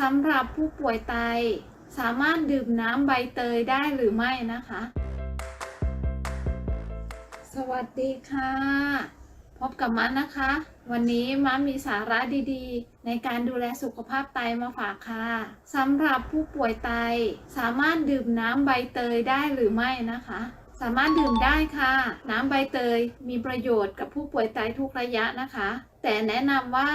สำหรับผู้ป่วยไต สามารถดื่มน้ำใบเตยได้หรือไม่นะคะ สวัสดีค่ะ พบกับม้านะคะ วันนี้ม้ามีสาระดีๆ ในการดูแลสุขภาพไตมาฝากค่ะสำหรับผู้ป่วยไต สามารถดื่มน้ำใบเตยได้หรือไม่นะคะสามารถดื่มได้ค่ะ น้ำใบเตยมีประโยชน์กับผู้ป่วยไตทุกระยะนะคะ แต่แนะนำว่า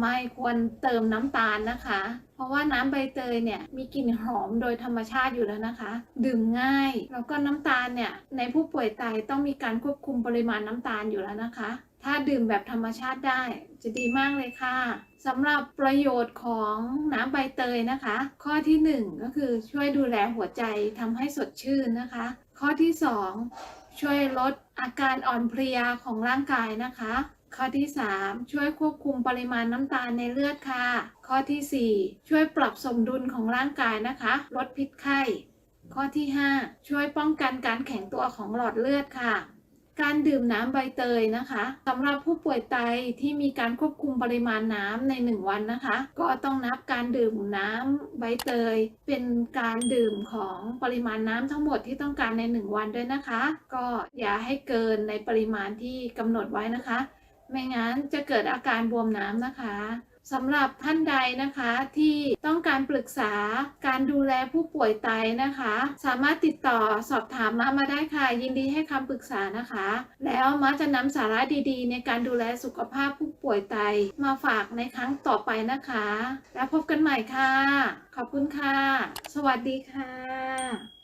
ไม่ควรเติมน้ำตาลนะคะ เพราะว่าน้ำใบเตยเนี่ยมีกลิ่นหอมโดยธรรมชาติอยู่แล้วนะคะ ดื่มง่าย แล้วก็น้ำตาลเนี่ยในผู้ป่วยไตต้องมีการควบคุมปริมาณน้ำตาลอยู่แล้วนะคะ ถ้าดื่มแบบธรรมชาติได้จะดีมากเลยค่ะสำหรับประโยชน์ของน้ำใบเตยนะคะ ข้อทีหนึ่1 ก็คือช่วยดูแลหัวใจทำให้สดชื่นนะคะ ข้อที่ 2 ช่วยลดอาการอ่อนเพลียของร่างกายนะคะ ข้อที่ 3 ช่วยควบคุมปริมาณน้ำตาลในเลือดค่ะ ข้อทีสี่ 4 ช่วยปรับสมดุลของร่างกายนะคะ ลดพิษไข้ ข้อที่ 5 ช่วยป้องกันการแข็งตัวของหลอดเลือดค่ะ การดื่มน้ำใบเตยนะคะสำหรับผู้ป่วยไตที่มีการควบคุมปริมาณน้ำใน 1 วันนะคะ ก็ต้องนับการดื่มน้ำใบเตย เป็นการดื่มของปริมาณน้ำทั้งหมดที่ต้องการใน 1 วันด้วยนะคะ ก็อย่าให้เกินในปริมาณที่กำหนดไว้นะคะ ไม่งั้นจะเกิดอาการบวมน้ำนะคะสำหรับท่านใดนะคะที่ต้องการปรึกษาการดูแลผู้ป่วยไตนะคะ สามารถติดต่อสอบถามมามาได้ค่ะ ยินดีให้คำปรึกษานะคะ แล้วมาจะนำสาระดีๆ ในการดูแลสุขภาพผู้ป่วยไตมาฝากในครั้งต่อไปนะคะ แล้วพบกันใหม่ค่ะ ขอบคุณค่ะ สวัสดีค่ะ